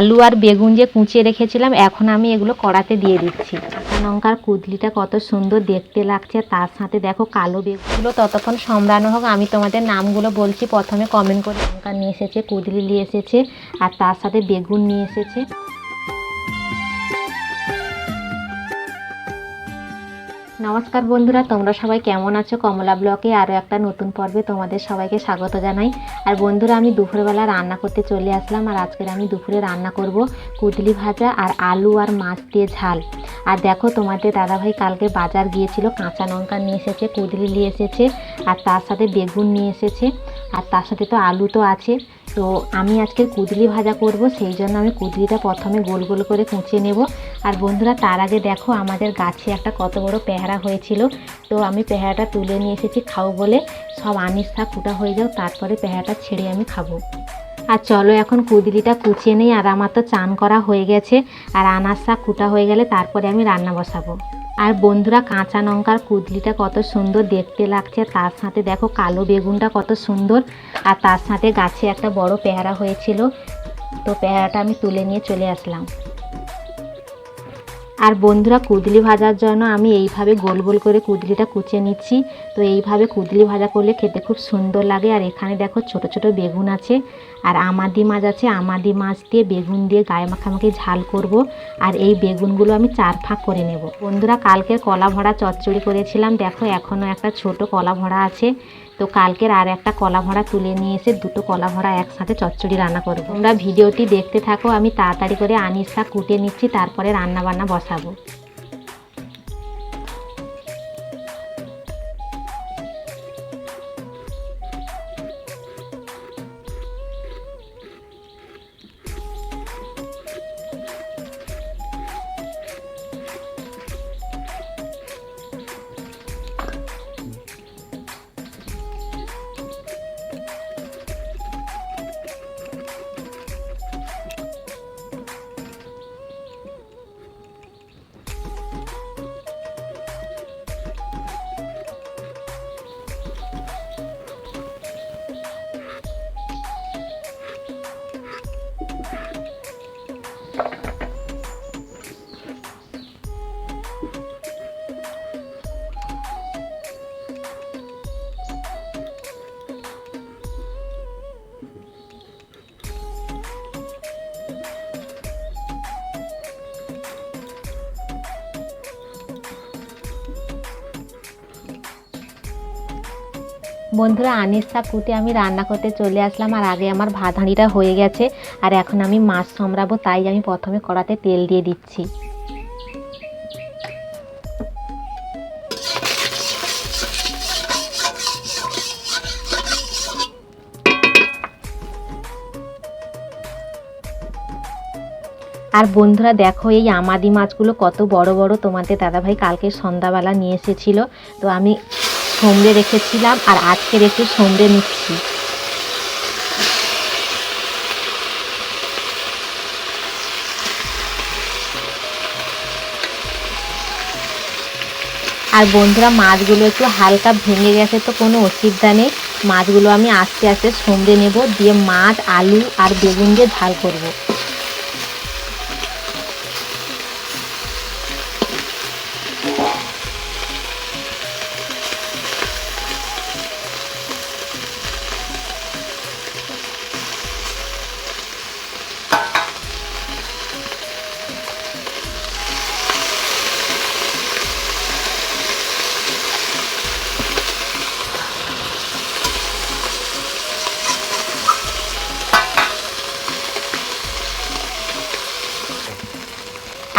আলু আর বেগুন যে কুচিয়ে রেখেছিলাম, এখন আমি এগুলো কড়াতে দিয়ে দিচ্ছি। লঙ্কার কুদলিটা কত সুন্দর দেখতে লাগছে, তার সাথে দেখো কালো বেগুনগুলো ততক্ষণ সম্রানো হোক। আমি তোমাদের নামগুলো বলছি, প্রথমে কমেন্ট করে লঙ্কা নিয়ে এসেছে, কুদলি নিয়ে এসেছে, আর তার সাথে বেগুন নিয়ে এসেছে। নমস্কার বন্ধুরা, তোমরা সবাই কেমন আছো? কমলা ব্লকে আরও একটা নতুন পর্বে তোমাদের সবাইকে স্বাগত জানাই। আর বন্ধুরা, আমি দুপুরবেলা রান্না করতে চলে আসলাম, আর আজকের আমি দুপুরে রান্না করব কুদলি ভাজা আর আলু আর মাছ দিয়ে ঝাল। আর দেখো, তোমাদের দাদাভাই কালকে বাজার গিয়েছিল, কাঁচা লঙ্কা নিয়ে এসেছে, কুদলি নিয়ে এসেছে, আর তার সাথে বেগুন নিয়ে এসেছে। আর তার সাথে তো আলু তো আছে। তো আমি আজকে কুদলি ভাজা করব, সেই জন্য আমি কুদলিটা প্রথমে গোল গোল করে কুচিয়ে নেব। আর বন্ধুরা, তার আগে দেখো, আমাদের গাছে একটা কত বড় পেয়ারা হয়েছিল। তো আমি পেয়ারাটা তুলে নিয়ে এসেছি খাব বলে। সব আনিস শাক কুটা হয়ে যাও, তারপরে পেয়ারাটা ছেড়ে আমি খাব। আর চলো এখন কুদলিটা কুচিয়ে নেই, আর আমার তো চান করা হয়ে গেছে। আর আনার শাক কুটা হয়ে গেলে তারপরে আমি রান্না বসাবো। আর বন্ধুরা, কাঁচা লঙ্কার কুদলিটা কত সুন্দর দেখতে লাগছে। তার সাথে দেখো, কালো বেগুনটা কত সুন্দর। আর তার সাথে গাছে একটা বড় পেয়ারা হয়েছিল। তো পেয়ারাটা আমি তুলে নিয়ে চলে আসলাম। আর বন্ধুরা, কুদলি ভাজার জন্য আমি এইভাবে গোল গোল করে কুদলিটা কুচে নিচ্ছি। তো এইভাবে কুদলি ভাজা করলে খেতে খুব সুন্দর লাগে। আর এখানে দেখো ছোট ছোট বেগুন আছে। আর আমাদি মাছ আছে। আমাদি মাছ দিয়ে বেগুন দিয়ে গায়ে মাখামাখি ঝাল করব। আর এই বেগুনগুলো আমি চার ফাঁক করে নেব। বন্ধুরা কালকের কলা ভরা চচ্চড়ি করেছিলাম। দেখো, এখনও একটা ছোট কলা ভরা আছে। তো কালকের আর একটা কলা ভরা তুলে নিয়ে এসে দুটো কলা ভরা একসাথে চচ্চড়ি রান্না করব। তোমরা ভিডিওটি দেখতে থাকো, আমি তাড়াতাড়ি করে আনিসটা কুটে নিচ্ছি, তারপরে রান্না বান্না বসাবো। বন্ধুরা, আনিস শাক কুটে আমি রান্না করতে চলে আসলাম আর আগে আমার ভাত হাঁড়িটা হয়ে গেছে আর এখন আমি মাছ সম্রাবো, তাই আমি প্রথমে কড়াতে তেল দিয়ে দিচ্ছি। আর বন্ধুরা, দেখো এই আমাদি মাছগুলো কত বড় বড়, তোমাদের দাদাভাই কালকে সন্ধ্যাবেলা নিয়ে এসেছিল, তো আমি সমড়ে রেখেছিলাম আর আজকের একটু সমড়ে নিচ্ছি আর বন্ধুরা, মাছগুলো একটু হালকা ভেঙে গেছে তো কোনো অসুবিধা নেই মাছগুলো আমি আস্তে আস্তে সমড়ে নেব, দিয়ে মাছ, আলু আর বেগুন দিয়ে ঝাল করব।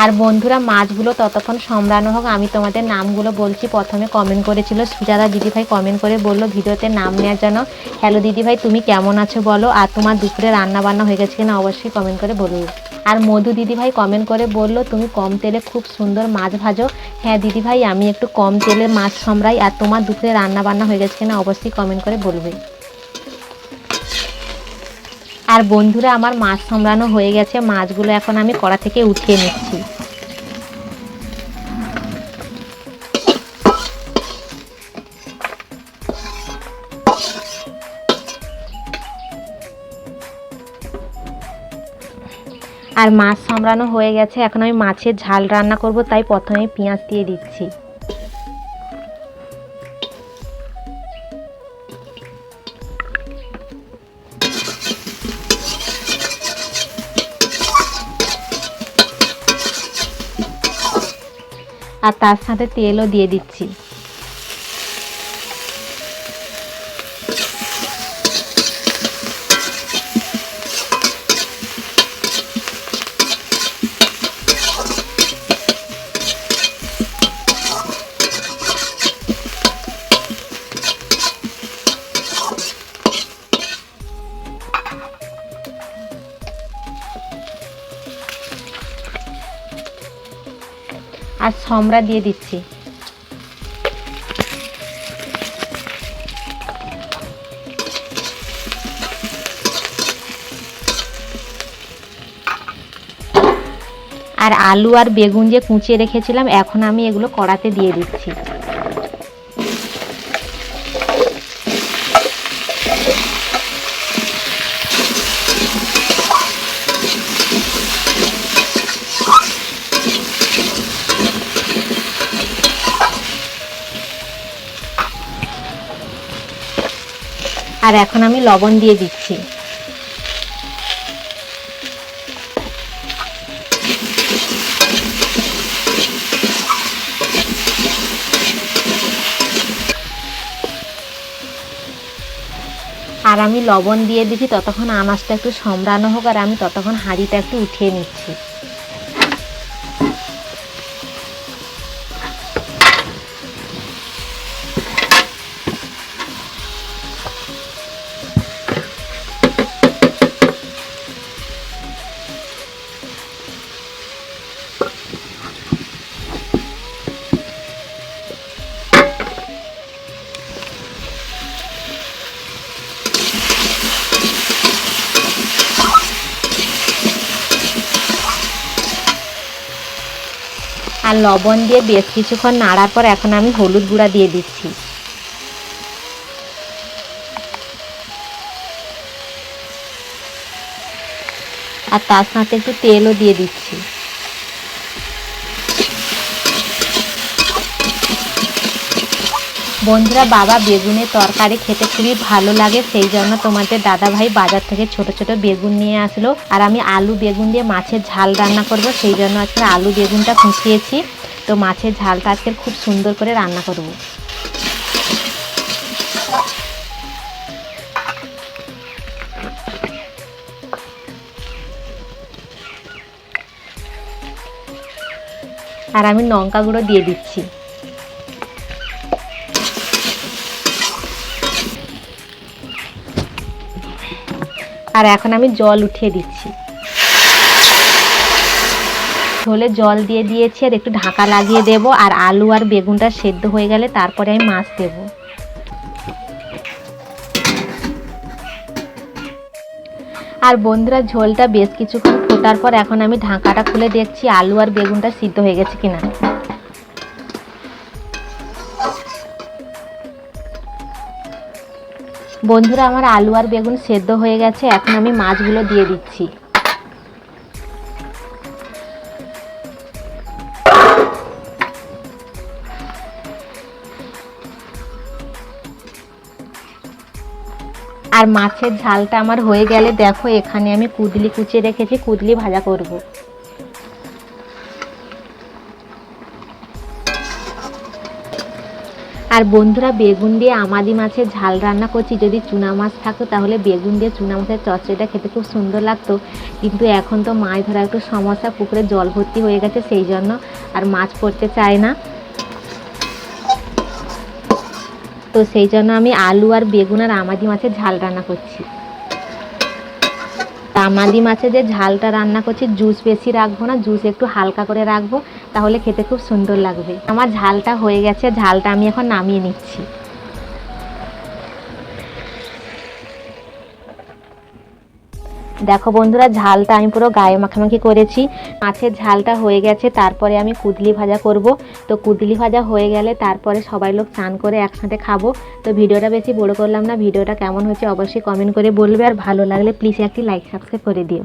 আর বন্ধুরা, মাছগুলো ততক্ষণ সম্রানো হোক। আমি তোমাদের নামগুলো বলছি। প্রথমে কমেন্ট করেছিল সুজাতা দিদিভাই। কমেন্ট করে বলল, ভিডিওতে নাম নেওয়ার জন্য। হ্যালো দিদিভাই, তুমি কেমন আছো বলো? আর তোমার দুপুরে রান্না বান্না হয়ে গেছে কিনা অবশ্যই কমেন্ট করে বলবে আর মধু দিদিভাই কমেন্ট করে বলল, তুমি কম তেলে খুব সুন্দর মাছ ভাজো। হ্যাঁ দিদিভাই, আমি একটু কম তেলে মাছ সম্রাই আর তোমার দুপুরে রান্না বান্না হয়ে গেছে কিনা অবশ্যই কমেন্ট করে বলবে। আর বন্ধুরা, আমার মাছ সামলানো হয়ে গেছে। মাছগুলো এখন আমি কড়া থেকে উঠিয়ে নিচ্ছি। আর মাছ সামলানো হয়ে গেছে। এখন আমি মাছের ঝাল রান্না করব, তাই প্রথমে পেঁয়াজ দিয়ে দিচ্ছি। আর তার সাথে তেলও দিয়ে দিচ্ছি। সমরা দিয়ে দিচ্ছি। আর আলু আর বেগুন যে কুচিয়ে রেখেছিলাম, এখন আমি এগুলো কড়াতে দিয়ে দিচ্ছি। আর এখন আমি লবণ দিয়ে দিচ্ছি। আর আমি লবণ দিয়ে দিচ্ছি, ততক্ষণ আনাজটা একটু সম্রানো হোক আর আমি ততক্ষণ হাঁড়িটা একটু উঠিয়ে নিচ্ছি। আর লবণ দিয়ে বেশ কিছুক্ষণ নাড়ার পর এখন আমি হলুদ গুঁড়া দিয়ে দিচ্ছি। আর তার সাথে একটু তেলও দিয়ে দিচ্ছি। বন্ধুরা, বাবা বেগুনের তরকারি খেতে খুবই ভালো লাগে, সেই জন্য তোমাদের দাদা ভাই বাজার থেকে ছোট ছোট বেগুন নিয়ে আসলো। আর আমি আলু বেগুন দিয়ে মাছের ঝাল রান্না করব, সেই জন্য আজকে আলু বেগুনটা কুচিয়েছি। তো মাছের ঝালটা আজকে খুব সুন্দর করে রান্না করব। আর আমি লঙ্কা গুঁড়ো দিয়ে দিচ্ছি। আর এখন আমি জল উঠিয়ে দিচ্ছি। ঝোলে জল দিয়ে দিয়েছি আর একটু ঢাকা লাগিয়ে দেব আর আলু আর বেগুনটা সেদ্ধ হয়ে গেলে তারপরে আমি মাছ দেব। আর বন্ধুরা, ঝোলটা বেশ কিছুক্ষণ ফোটার পর এখন আমি ঢাকাটা খুলে দেখছি আলু আর বেগুনটা সিদ্ধ হয়ে গেছে কিনা। বন্ধুরা, আমার আলু আর বেগুন সেদ্ধ হয়ে গেছে। এখন আমি মাছগুলো দিয়ে দিচ্ছি। আর মাছের ঝালটা আমার হয়ে গেলে দেখো, এখানে আমি কুদলি কুচিয়ে রেখেছি। কুদলি ভাজা করব। আর বন্ধুরা, বেগুন দিয়ে আমাদি মাছের ঝাল রান্না করছি। যদি চুনা মাছ থাকতো তাহলে বেগুন দিয়ে চুনা মাছের চচ্চড়িটা খেতে খুব সুন্দর লাগতো। কিন্তু এখন তো মাছ ধরা একটু সমস্যা, পুকুরে জল ভর্তি হয়ে গেছে সেই জন্য আর মাছ পড়তে চায় না। তো সেই জন্য আমি আলু আর বেগুন আর আমাদি মাছের ঝাল রান্না করছি। আমাদি মাছের যে ঝালটা রান্না করছি, জুস বেশি রাখব না, জুস একটু হালকা করে রাখব। তাহলে খেতে খুব সুন্দর লাগবে। আমার ঝালটা হয়ে গেছে, ঝালটা আমি এখন নামিয়ে নিচ্ছি। দেখো বন্ধুরা, ঝালটা আমি পুরো গায়ে মাখামাখি করেছি। মাছের ঝালটা হয়ে গেছে, তারপরে আমি কুদলি ভাজা করব। তো কুদলি ভাজা হয়ে গেলে তারপরে সবাই লোক চান করে একসাথে খাব। তো ভিডিওটা বেশি বড় করলাম না, ভিডিওটা কেমন হয়েছে অবশ্যই কমেন্ট করে বলবে। আর ভালো লাগলে প্লিজ একটি লাইক সাবস্ক্রাইব করে দিও।